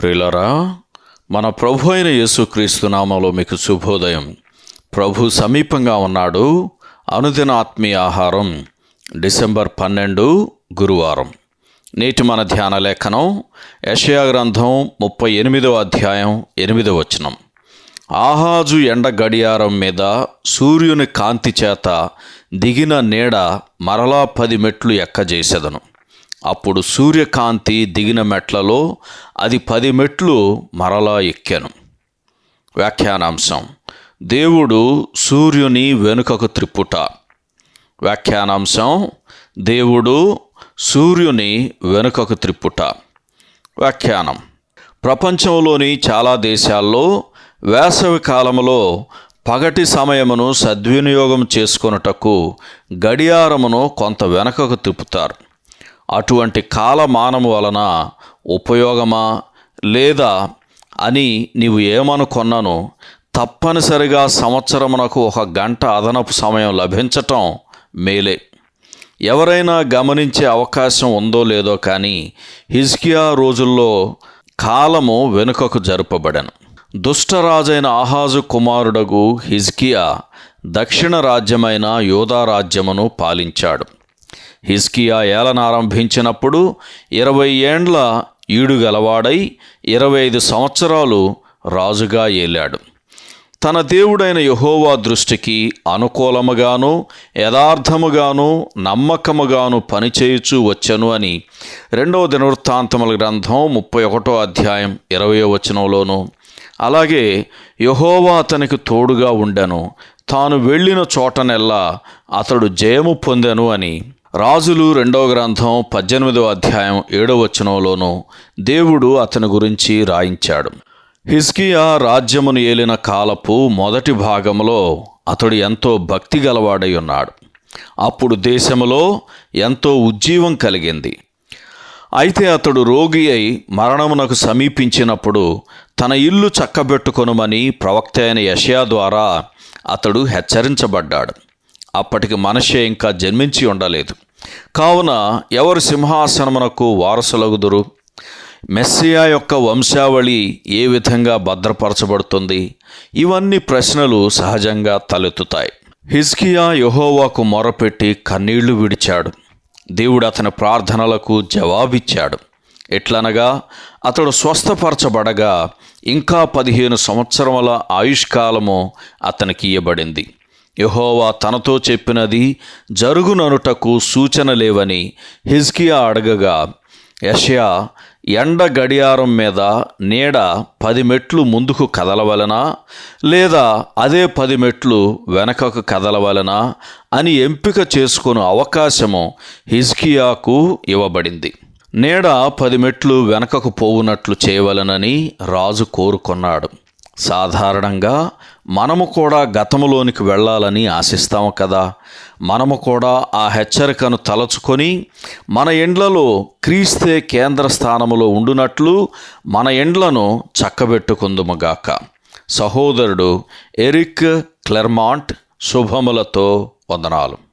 ప్రియులరా మన ప్రభు అయిన యేసుక్రీస్తు నామంలో మీకు శుభోదయం. ప్రభు సమీపంగా ఉన్నాడు. అనుదిన ఆత్మీయ ఆహారం డిసెంబర్ పన్నెండు గురువారం. నేటి మన ధ్యాన లేఖనం యషయా గ్రంథం ముప్పై ఎనిమిదవ అధ్యాయం ఎనిమిదవ వచనం. ఆహాజు ఎండ గడియారం మీద సూర్యుని కాంతి చేత దిగిన నీడ మరలా పది మెట్లు ఎక్కజేసెదను. అప్పుడు సూర్యకాంతి దిగిన మెట్లలో అది పది మెట్లు మరలా ఎక్కాను. వ్యాఖ్యానాంశం. దేవుడు సూర్యుని వెనుకకు త్రిప్పుట. వ్యాఖ్యానాంశం. దేవుడు సూర్యుని వెనుకకు త్రిప్పుట. వ్యాఖ్యానం. ప్రపంచంలోని చాలా దేశాల్లో వేసవి కాలంలో పగటి సమయమును సద్వినియోగం చేసుకొనుటకు గడియారమును కొంత వెనకకు తిప్పుతారు అటువంటి కాలమానము వలన ఉపయోగమా లేదా అని నీవు ఏమనుకొన్నాను తప్పనిసరిగా సంవత్సరమునకు ఒక గంట అదనపు సమయం లభించటం మేలే. ఎవరైనా గమనించే అవకాశం ఉందో లేదో కానీ హిజ్కియా రోజుల్లో కాలము వెనుకకు జరుపబడెను. దుష్టరాజైన ఆహాజు కుమారుడగు హిజ్కియా దక్షిణ రాజ్యమైన యోధారాజ్యమును పాలించాడు. హిస్కియా ఏలనారంభించినప్పుడు ఇరవై ఏండ్ల ఈడు గలవాడై ఇరవై ఐదు సంవత్సరాలు రాజుగా ఏలాడు. తన దేవుడైన యహోవా దృష్టికి అనుకూలముగాను యథార్థముగాను నమ్మకముగాను పనిచేయుచు వచ్చను అని రెండవ దినవృత్తాంతముల గ్రంథం ముప్పై ఒకటో అధ్యాయం ఇరవై వచనంలోను అలాగే యహోవా అతనికి తోడుగా ఉండెను తాను వెళ్ళిన చోటనెల్లా అతడు జయము పొందెను అని రాజులు రెండవ గ్రంథం పద్దెనిమిదవ అధ్యాయం ఏడవ వచనంలోనూ దేవుడు అతని గురించి రాయించాడు. హిజ్కియా రాజ్యమును ఏలిన కాలపు మొదటి భాగంలో అతడు ఎంతో భక్తి గలవాడై ఉన్నాడు. అప్పుడు దేశంలో ఎంతో ఉజ్జీవం కలిగింది. అయితే అతడు రోగి అయి మరణమునకు సమీపించినప్పుడు తన ఇల్లు చక్కబెట్టుకొనుమని ప్రవక్త అయిన యషయా ద్వారా అతడు హెచ్చరించబడ్డాడు. అప్పటికి మనిషే ఇంకా జన్మించి ఉండలేదు. కావున ఎవరు సింహాసనమునకు వారసులగుదురు? మెస్సియా యొక్క వంశావళి ఏ విధంగా భద్రపరచబడుతుంది? ఇవన్నీ ప్రశ్నలు సహజంగా తలెత్తుతాయి. హిజ్కియా యహోవాకు మొరపెట్టి కన్నీళ్ళు విడిచాడు. దేవుడు అతని ప్రార్థనలకు జవాబిచ్చాడు. ఎట్లనగా అతడు స్వస్థపరచబడగా ఇంకా పదిహేను సంవత్సరముల ఆయుష్కాలము అతనికి ఇవ్వబడింది యహోవా తనతో చెప్పినది జరుగుననుటకు సూచన లేవని హిజ్కియా అడగగా యషయా ఎండ గడియారం మీద నీడ పది మెట్లు ముందుకు కదలవలనా? లేదా అదే పది మెట్లు వెనకకు కదలవలనా? అని ఎంపిక చేసుకుని అవకాశము హిజ్కియాకు ఇవ్వబడింది. నీడ పది మెట్లు వెనకకు పోవునట్లు చేయవలనని రాజు కోరుకున్నాడు. సాధారణంగా మనము కూడా గతములోనికి వెళ్ళాలని ఆశిస్తాము కదా. మనము కూడా ఆ హెచ్చరికను తలచుకొని మన ఎండ్లలో క్రీస్తే కేంద్ర స్థానములో ఉండునట్లు మన ఎండ్లను చక్కబెట్టుకుందుముగాక. సహోదరుడు ఎరిక్ క్లెర్మాంట్ శుభములతో వందనాలు.